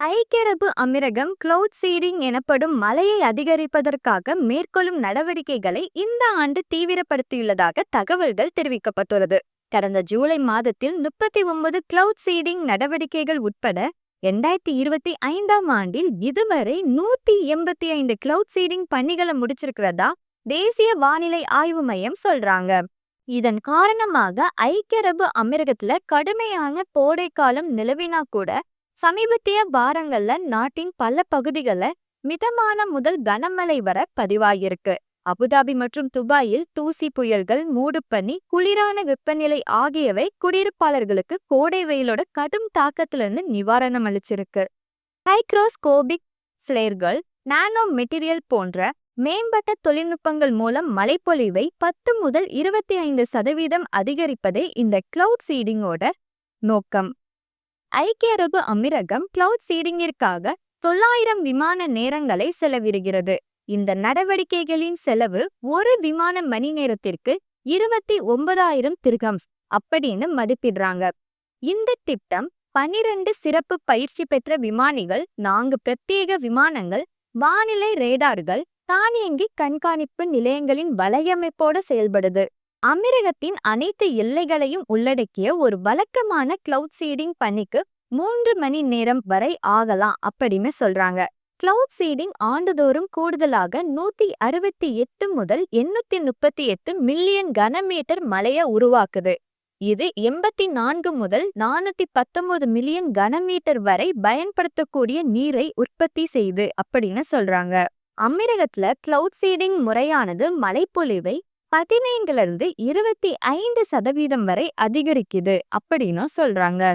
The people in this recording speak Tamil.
ஐக்கிய அரபு கிளவுட் சீடிங் எனப்படும் மழையை அதிகரிப்பதற்காக மேற்கொள்ளும் நடவடிக்கைகளை இந்த ஆண்டு தீவிரப்படுத்தியுள்ளதாக தகவல்கள் தெரிவிக்கப்பட்டுள்ளது. கடந்த ஜூலை மாதத்தில் முப்பத்தி ஒன்பது கிளவுட் சீடிங் நடவடிக்கைகள் உட்பட இரண்டாயிரத்தி இருபத்தி ஐந்தாம் ஆண்டில் இதுவரை நூத்தி எண்பத்தி ஐந்து கிளவுட் சீடிங் பணிகளை முடிச்சிருக்கிறதா தேசிய வானிலை ஆய்வு மையம் சொல்றாங்க. இதன் காரணமாக ஐக்கிய அரபு அமிரகத்துல கடுமையான கோடைக்காலம் நிலவினா கூட சமீபத்திய வாரங்கள்ல நாட்டின் பல பகுதிகள மிதமான முதல் கனமழை வர பதிவாகியிருக்கு அபுதாபி மற்றும் துபாயில் தூசி புயல்கள் மூடுப்பனி குளிரான வெப்பநிலை ஆகியவை குடியிருப்பாளர்களுக்கு கோடை வெயிலோட கடும் தாக்கத்திலிருந்து நிவாரணம் அளிச்சிருக்கு. ஹைக்ரோஸ்கோபிக் ஃபிளேர்கள் நானோ மெட்டீரியல் போன்ற மேம்பட்ட தொழில்நுட்பங்கள் மூலம் மழைப்பொழிவை பத்து முதல் இருபத்தி ஐந்து சதவீதம் அதிகரிப்பதே இந்த கிளவுட் சீடிங்கோட நோக்கம். ஐக்கிய அரபு அமீரகம் கிளவுட் சீடிங்கிற்காக தொள்ளாயிரம் விமான நேரங்களை செலவிடுகிறது. இந்த நடவடிக்கைகளின் செலவு ஒரு விமான மணி நேரத்திற்கு இருபத்தி ஒன்பதாயிரம் திருகம்ஸ் அப்படின்னு மதிப்பிடுறாங்க. இந்த திட்டம் பனிரெண்டு சிறப்பு பயிற்சி பெற்ற விமானிகள் நான்கு பிரத்யேக விமானங்கள் வானிலை ரேடார்கள் தானியங்கி கண்காணிப்பு நிலையங்களின் வலையமைப்போட செயல்படுது. அமீரகத்தின் அனைத்து எல்லைகளையும் உள்ளடக்கிய ஒரு வழக்கமான கிளவுட் சீடிங் பணிக்கு மூன்று மணி நேரம் வரை ஆகலாம் அப்படின்னு சொல்றாங்க. கிளவுட் சீடிங் ஆண்டுதோறும் கூடுதலாக நூத்தி அறுபத்தி எட்டு முதல் எண்ணூத்தி முப்பத்தி எட்டு மில்லியன் கனமீட்டர் மழையை உருவாக்குது. இது எண்பத்தி நான்கு முதல் நானூத்தி பத்தொன்பது மில்லியன் கனமீட்டர் வரை பயன்படுத்தக்கூடிய நீரை உற்பத்தி செய்து அப்படின்னு சொல்றாங்க. அமீரகத்துல கிளவுட் சீடிங் முறையானது மழைப்பொழிவை பதினைந்துல இருந்து இருபத்தி ஐந்து சதவீதம் வரை அதிகரிக்குது அப்படின்னு சொல்றாங்க.